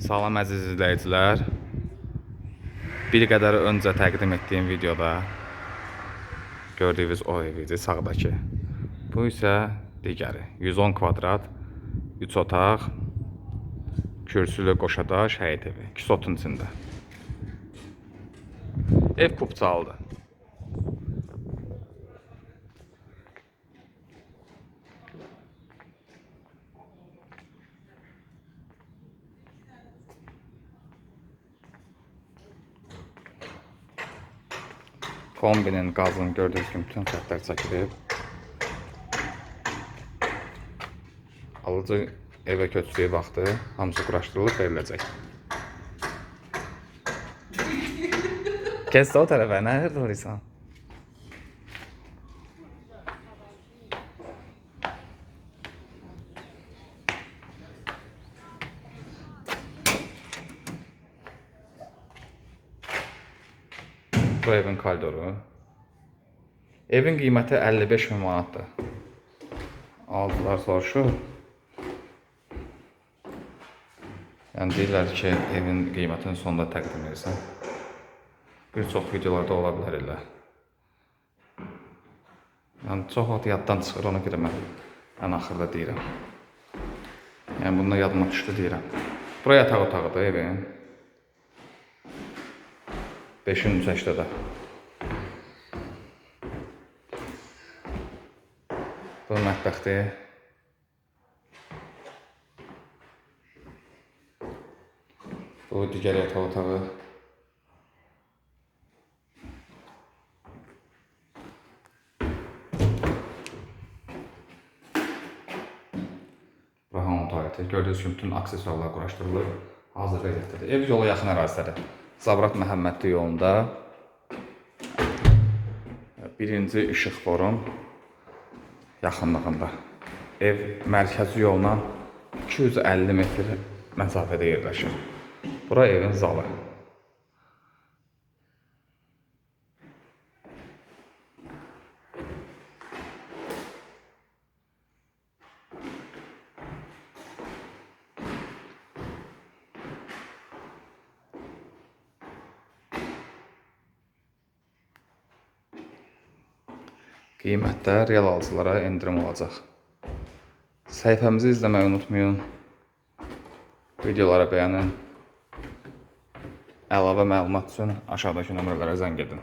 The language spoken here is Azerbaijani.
Salam əziz izləyicilər. Bir qədər öncə təqdim etdiyim videoda gördüyünüz o ev idi sağdakı. Bu isə digəri. 110 kvadrat, 3 otaq, kürsülü qoşadaş həyət evi. 2 sotun içində. Ev kupçalıdır. kombinin gazını gördüğünüz gibi tüm kartları takip edip alıcı evə köçdüyü vaxtı hamısı quraşdırılıb veriləcək. Kəs o tərəfə, nə hərdə olursan? Bu evin koridoru. Evin qiyməti 55 min manatdır. Aldılar soruşur. Yəni deyirlər ki, evin qiymətini sonda təqdim edirsən. Bir çox videolarda ola bilər elə. Yəni çox vaxt yaddan çıxır, ona görə mən ən axırda deyirəm. Yəni bunda yadıma düşdü deyirəm. Bura yataq otağıdır evin. 5-in çəkdədə. Bu mətbəxdir. Bu digər yataq otağı. Hamam tualeti. Gördüyünüz kimi bütün aksesuarlar quraşdırılıb. Hazır vəziyyətdədir. Ev yola yaxın ərazidədir. Zabrat Məhəmmədli yolunda birinci işıq forum yaxınlığında. Ev mərkəzi yolla 250 metr məsafədə yerləşir. Bura evin zalı. Qiymətdə real alıcılara endirim olacaq. Səhifəmizi izləməyi unutmayın. Videolara bəyənin. Əlavə məlumat üçün aşağıdakı nömrələrə zəng edin.